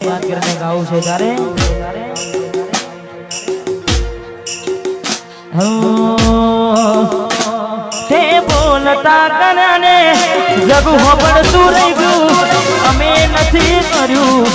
યાદ ગાવું છે તારે? તે બોલતા કરાને જગ હોબળતું રહી ગયું. અમે નથી કર્યું.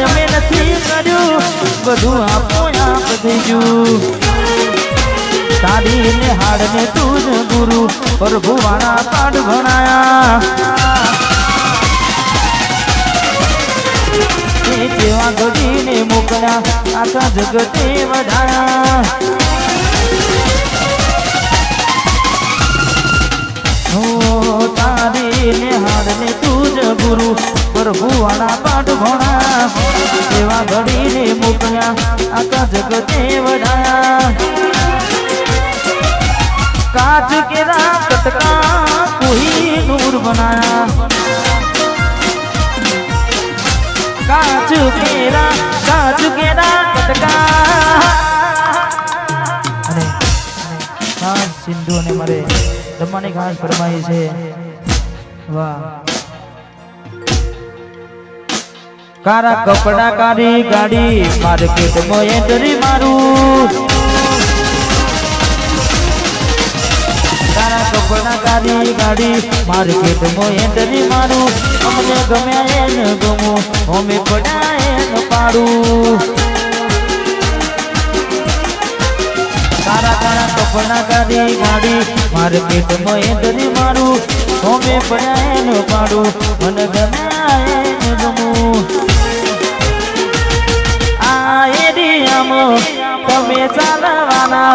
અમે નથી કર્યું. બધું આપો આપ થઈ ગયું તારી ને હાડ ને તું જ ગુરુ પ્રભુ વાળા પાઠ ભણાયા. જેવા ઘડીને મોકલ્યા, આખા જગતે વધાયા તારી ને હાડ ને તું જ ગુરુ પર ભુવાના પાટ ભોણા, એવા ઘડીને મોકલ્યા આખા જગતે વડાયા કાચ કેરા, કટકા કોઈ નૂર બનાયા. કાચ કેરા કાચ કેરા, કટકા. અને સિંધુ અને મારે જમવાની ઘાસ ફરમાઈ છે. વાહ. કારા કપડા કારી ગાડી માર્કેટમાં એન્ટ્રી મારું તારા કપડા કારી ગાડી માર્કેટમાં એન્ટ્રી મારું અમને ગમે એને ગમું અમે પડ્યા એને પાડું તારા તારા કપડા કારી ગાડી માર્કેટમાં એન્ટ્રી મારું અમે પડ્યા એને પાડું મને ગમે એને ગમું તમે ચાલવાના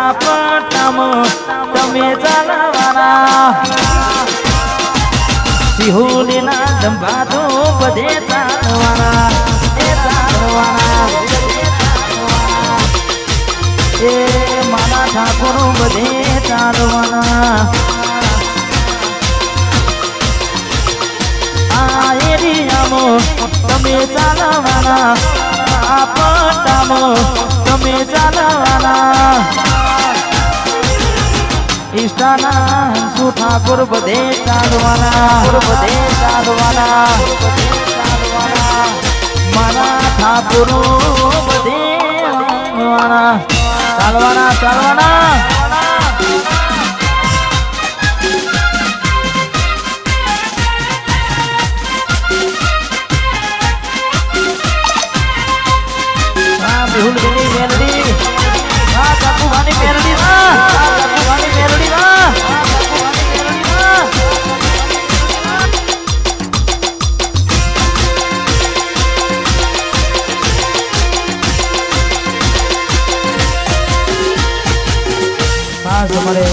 આ પટ્ટામાં તમે ચાલવાના. સિહોલીના દંભાતો બધે ચાલવાના એ ચાલવાના. એ મારા ઠાકોરો બધે ચાલવાના. તમે ચાલવાના. આ પટ્ટામાં તમે ચાલવાના ઈષ્ટાના હંસુ ઠાકોર બધે ચાલવાના બધે ચાલવાના મારા ઠાકુરો બધે ચાલવાના ચાલવાના ચાલવાના. હા બિહુલ બેની મેલડી હા કાકુ ભાની મેલડી ના હા કાકુ ભાની મેલડી ના હા કાકુ ભાની મેલડી ના ખાસ અમારે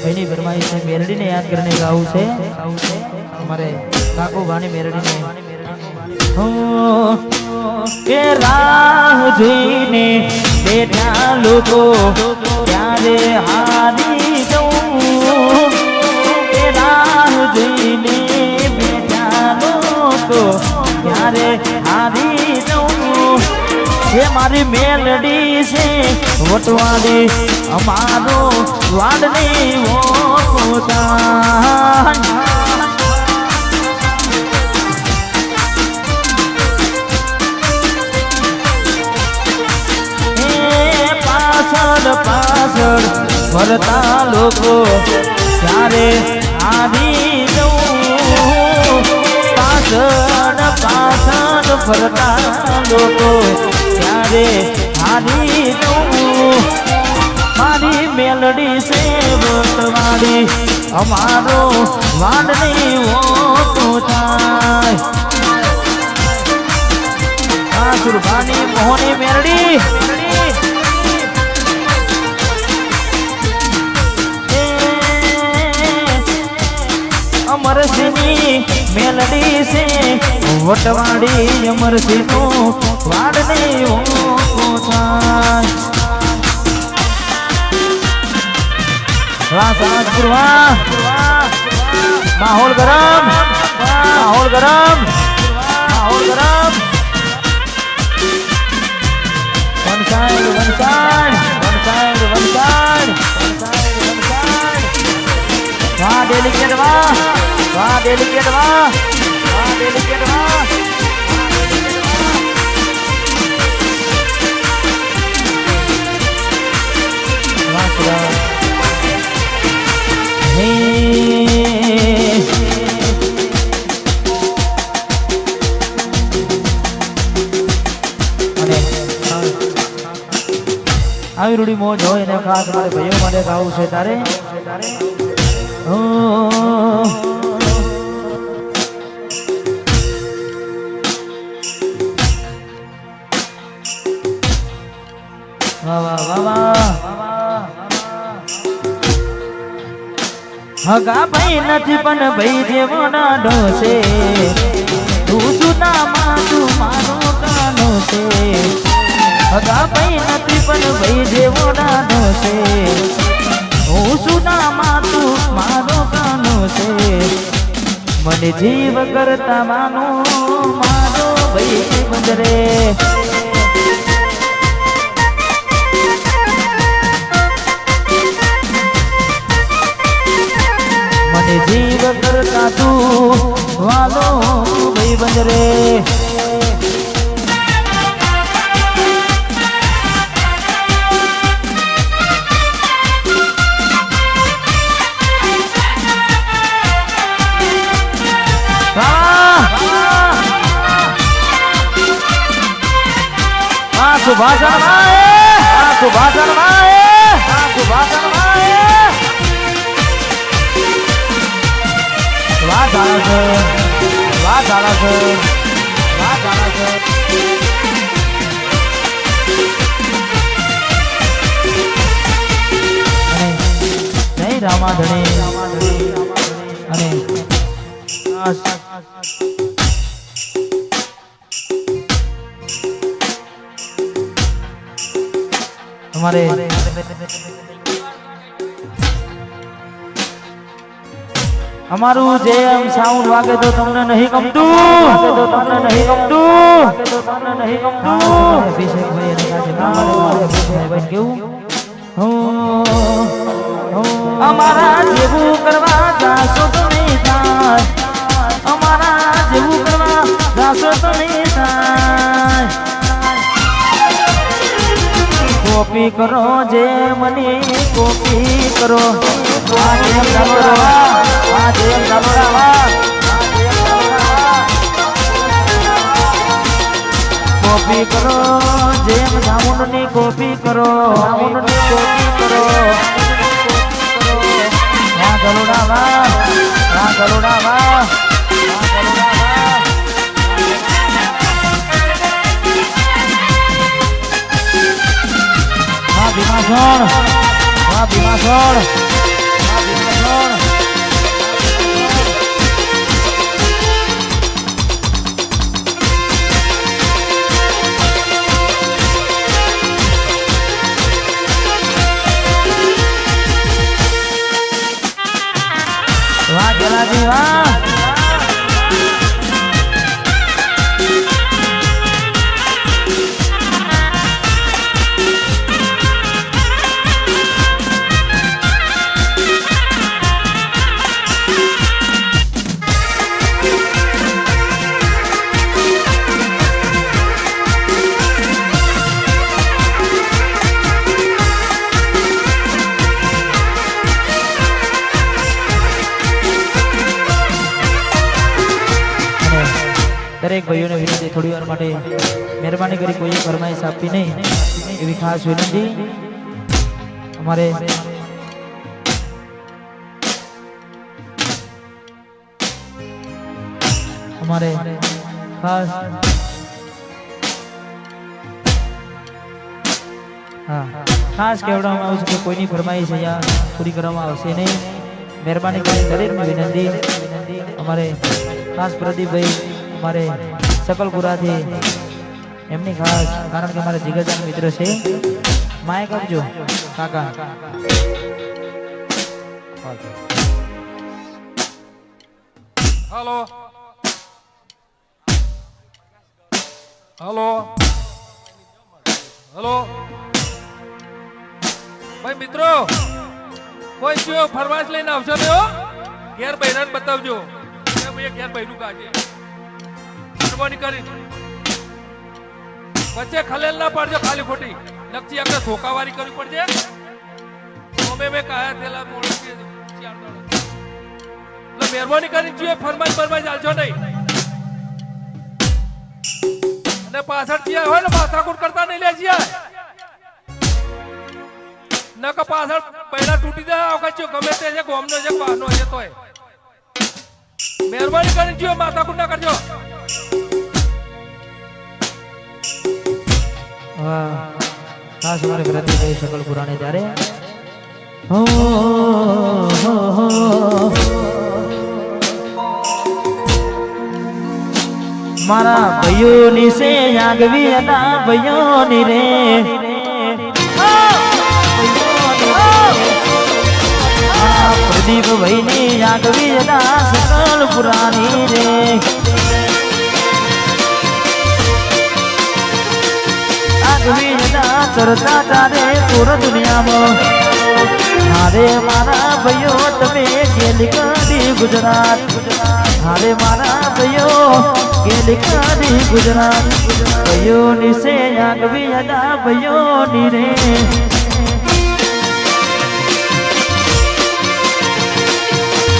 ભાઈની ફરમાઈશ છે મેરડીને યાદ કરીને ગાવું છે અમારે કાકુ ભાની મેરડીને કે રાહ જોઈને બેઠા લોકો ત્યારે હારી જવું? કે રાહ જોઈને બેઠા લોકો ત્યારે હારી એ મારી મેલડી છે વટવાડી અમારો વાડની ઓપોતા ફરતા લોકો ત્યારે આવી જવું? પાછળ પાછળ ફરતા લોકો ત્યારે આવી જવું? મારી મેલડી છે વટવાડી અમારો વાડની થાય સુરભાની મોહની મેરડી અમરસિંહની મેલડી છે વટવાડી અમરસિંહનું વાડની ઓકો થાય વાહ સાંજપુર વાહ માહોલ ગરમ માહોલ ગરમ માહોલ ગરમ side one side one side one side one side one side વાહ ડેલિકેટ વાહ વાહ ડેલિકેટ વાહ વાહ ડેલિકેટ વાહ આવી રૂડી મોજ હોય ને ખાસ મારે ભાઈઓ માટે ગાવું છે તારે? વાહ હગા ભાઈ નથી, પણ ભાઈ જેવો નાનો છે તું સુદામાં તું મારો કાનો છે. હગા ભાઈ નથી, પણ ભાઈ જેવો નાનો છે હું સુદામાં તું મારો કાનો છે. મને જીવ કરતા માનો મારો ભાઈ બંદરે મને જીવ કરતા તું, વાલો, ભાઈ બંદરે સુભાષણમાં સુભાષણમાં સુભાષણમાં વાહ ઝાલા છે. વાહ ઝાલા છે. વાહ ઝાલા છે. રામાધણી. અને તમારે અમારું જે એમ સાઉન્ડ વાગે તો તમને નહીં ગમતું. તમને નહીં ગમતું નહીં ગમતું અમારા અમારા જેવું કરવા જાશો તો નહીં થાય. કોપી કરો જે મને કોપી કરો. આ જેમ ચાલોડા આ જેમ ચાલોડા કોપી કરો, જેમ જામુનની કોપી કરો જામુનની કોપી કરો. વાહ આ ભીમાસણ ભીમાસણ દરેક ભાઈઓને વિનંતી, થોડી વાર માટે મહેરબાની કરી કોઈ ફરમાઈશ આપી નહીં. એવી ખાસ વિનંતી. અમારે અમારે ખાસ હા, ખાસ કહેવડાવવામાં આવ્યું છે કે કોઈની ફરમાઈશ અહીંયા પૂરી કરવામાં આવશે નહીં. મહેરબાની કરી દરેકની વિનંતી. અમારે ખાસ પ્રદીપભાઈ અમારે સકલપુરાથી એમની ખાસ, કારણ કે મારા જીગરજાન મિત્ર છે. માય કરજો, કાકા. હલો. હલો. હલો. ભાઈ મિત્રો, કોઈ શું ફરવાશ લઈને આવશો હો? ઘેર બૈરાને બતાવજો. ઘેર બૈરું કાઢે મહેરબાની કરી. વચ્ચે ખલેલ ના પાડજો ખાલી ખોટી. નકચી આપણે ધોકાવારી કરવી પડશે. અમે મેં કહ્યા થેલા એટલે મહેરબાની કરી જોઈએ ફરમાઈ ફરમાઈ ચાલશો નહીં. અને પાછળ જ્યાં હોય ને માથાકૂટ કરતા નહીં લે જ્યાં નક પાછળ પહેલા તૂટી જાય વખત ગમે તે છે, ગોમનો છે, બહારનો છે તોય. મહેરબાની કરીને જો માથાકૂટ ના કરજો. ખાસ મારે વ્રતિભાઈ શકલ પુરાણે ત્યારે? મારા હો, ની સે આગવી હતા ભાઈઓની રે. પ્રદીપ ભાઈ ની આગવી હતા સકલ પુરાણી રે. જતા ચરતા તારે પૂર દુનિયામાં. હારે મારા ભાઈઓ, તમે ગેલી કરી ગુજરાત. હારે મારા ભાઈઓ, ગેલી કરી ગુજરાત. ભાઈઓ નિશે આગવી અદા ભાઈઓ ની રે.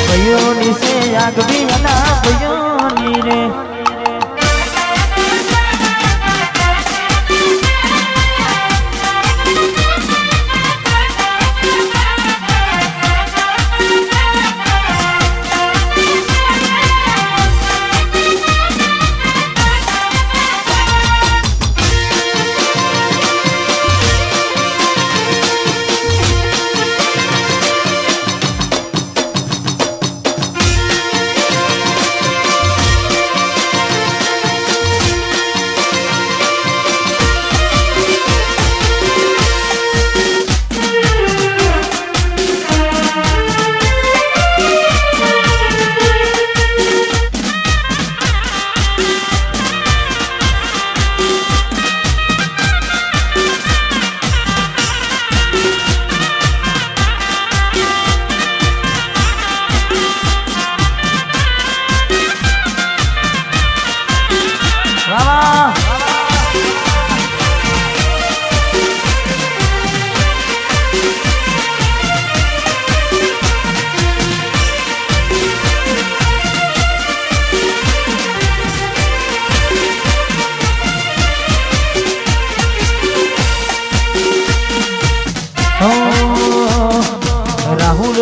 ભાઈઓ નિશે આગવી અદા ભાઈઓ ની રે.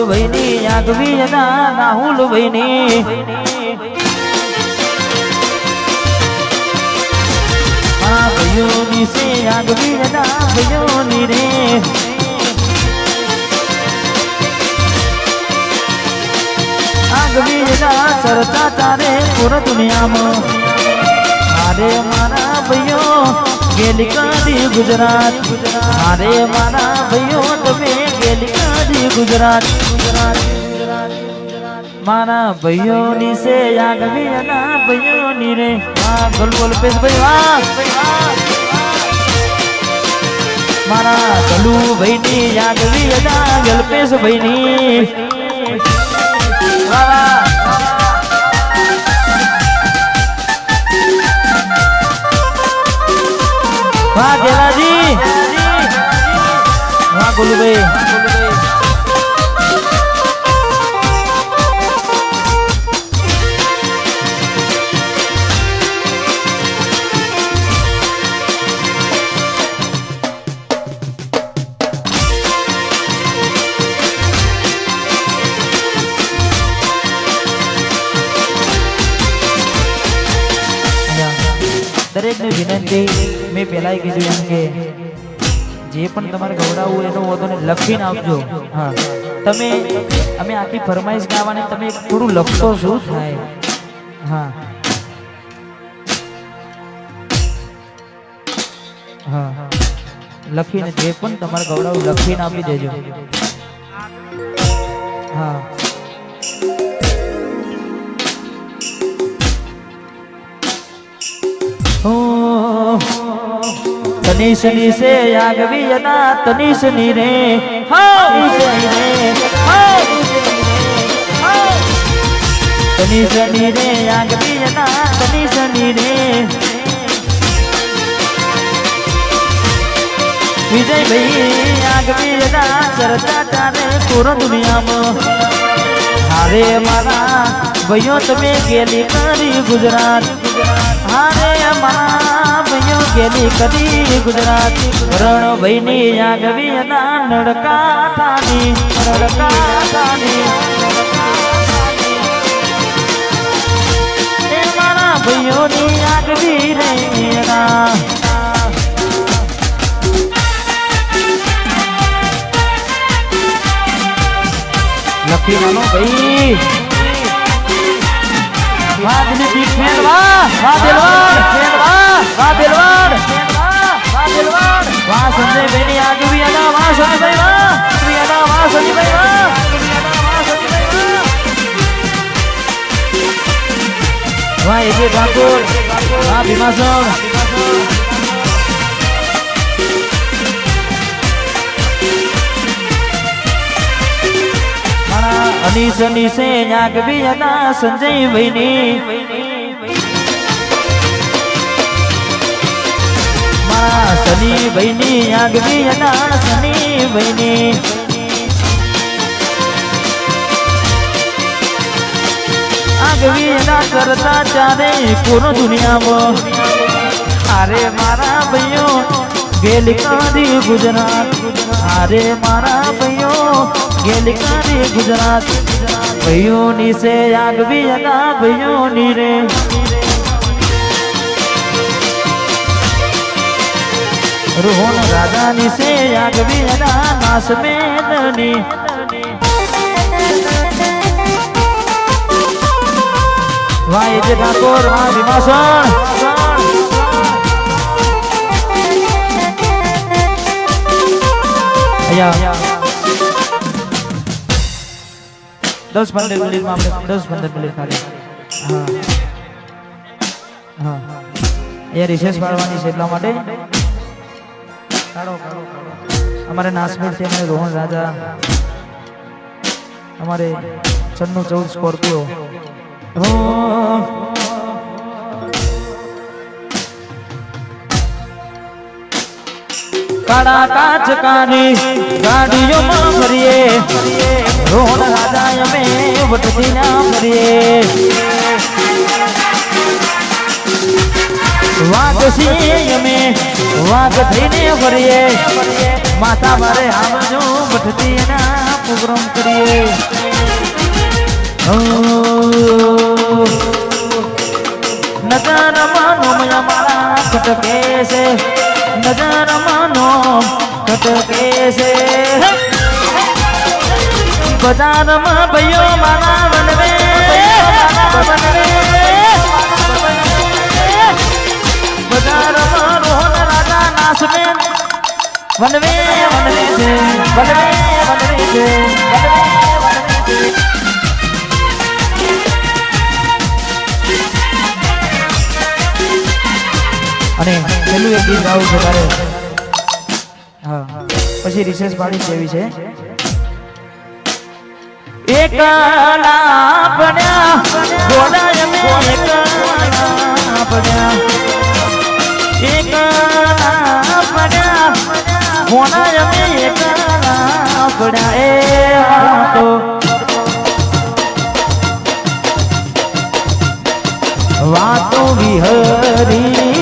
ભાઈની આગવી જતા રાહુલ ભાઈની આ ભાઈઓની સે આગવી જતા ભાઈઓની રે. આગવી જતા ચરતા તારે પૂર દુનિયામાં. અરે મારા ભાઈઓ ગેલી કાઢી ગુજરાત. અરે મારા ભાઈઓ, તમે ગેલી કાઢી ગુજરાત. ગુજરાત મારા ભાઈઓની સે આગવી જતા ભાઈઓની રે. વાહ બોલ બોલ પેશ ભાઈ વાહ મારા ગલુ ભાઈની યાદવી હતા ગલપેશ ભાઈની. વાહ. વાહ ગેલાજી વાહ ગોલુભાઈ. દરેકને વિનંતી. મેં પહેલાંય કીધું એમ કે જે પણ તમારે ગવડાવવું એનો વધુ લખીને આપજો. હા. તમે, અમે આખી ફરમાઈશ ગાવાની તમે થોડું લખશો શું થાય? હા. હા. લખીને જે પણ તમારે ગવડાવું લખીને આપી દેજો. હા. હો તનીશની સે આગવી અના તનીશની રે તનીશની રે તનીશની રે આગવી અના તનીશની રે વિજયભાઈ આગવી અના ચર્ચા ચાલે પૂરો દુનિયામાં હારે મારા ભાઈઓ તમે ગેલી કરી ગુજરાત હારે મારા ગેલી કરી ગુજરાત રણ ભાઈ ની આગવી ના નડકા થાની નડકા થાની મારા ભાઈઓ ની રે ના લખી નાનો ભાઈ. વાહ દિલીપ ફેન વાહ વાહ દિલવાડ વાહ વાહ વાહ દિલવાડ વાહ સંજય ભાઈ ની આગવી અદા વાહ સંજયભાઈ વાહ આગવી અદા વાહ સંજયભાઈ વાહ આગવી અદા વાહ સંજયભાઈ વાહ વાહ એજે ઠાકોર વાહ અનીસ અનીસે આગવી અદા સંજય ભાઈ ની મારા સની ભાઈ ની આગવી અદા સની ભાઈ ની આગવી અદા કરતા ચારે પૂરો દુનિયામાં અરે મારા ભાઈઓ, ગેલ કાઢી ગુજરાત. અરે મારા ભાઈઓ ગેલ કાદી ગુજરાત. ભાઈઓની સે આગવી અદા ભાઈઓની રે. રોહન રાજાની સે આગવી અદા નાસ મેદની. જે ઠાકોર વાહ ભીમાસણ. અહીંયા દસ પંદર મિનિટમાં આપણે દસ પંદર મિનિટ ખાલી. હા. હા. એ રિસેસ પાડવાની છે એટલા માટે. અમારે નાસમીર છે, અમારે રોહન રાજા. અમારે છન્નું ચૌદ સ્કોર્પિયો. કાળા કાચ કાની ગાડીઓમાં ફરીએ રોહન રાજા અમે વટતી ના ફરીએ વાઘ છીએ અમે વાઘ થઈને ફરીએ માથા મારે આવજો વટતી ના પ્રોગ્રામ કરીએ ઓ નજર માનો મયા મારા ખટકે છે નજર માનો ખટકે છે બજારમાં ભાઈઓ મારા બનવે બજારમાં Rohan Raja one way one way છે, વનવે વનવે છે, વનવે વનવે છે. અને છેલ્લું એક ગીત ગાવું છે તારે. હા પછી રિસેસ પાડી જેવી છે એકલા પડ્યા ગોડાય મે વાતો વિહરી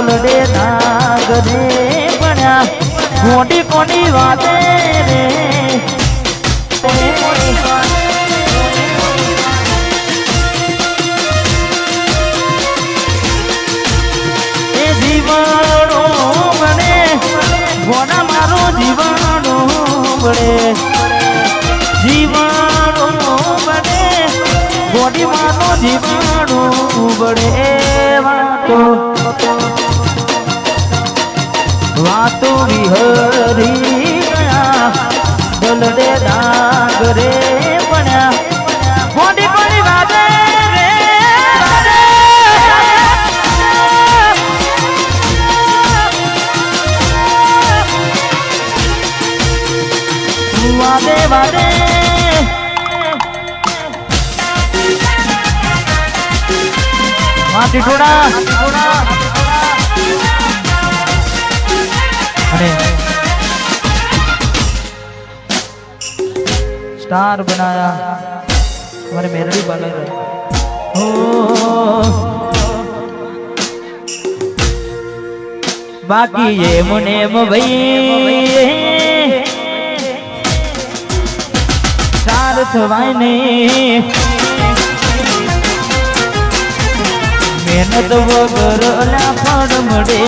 બોલડે નાગરે પડ્યા. મોટી કોની વાતે રે. જીવાણો બને ગોડા મારો જીવાણો બને જીવાણો બને ગોડી મારો વાતો. વાતો વિહરી ગયા. ડોલરે ડાગરે પડ્યા. મોડી પડી વાગે ટોડા ને स्टार बनाया हमारे मेरडी वाले हो बाकी ये मुने भाई स्टार थवाई ने मेहनत वगर ना पड़ मड़े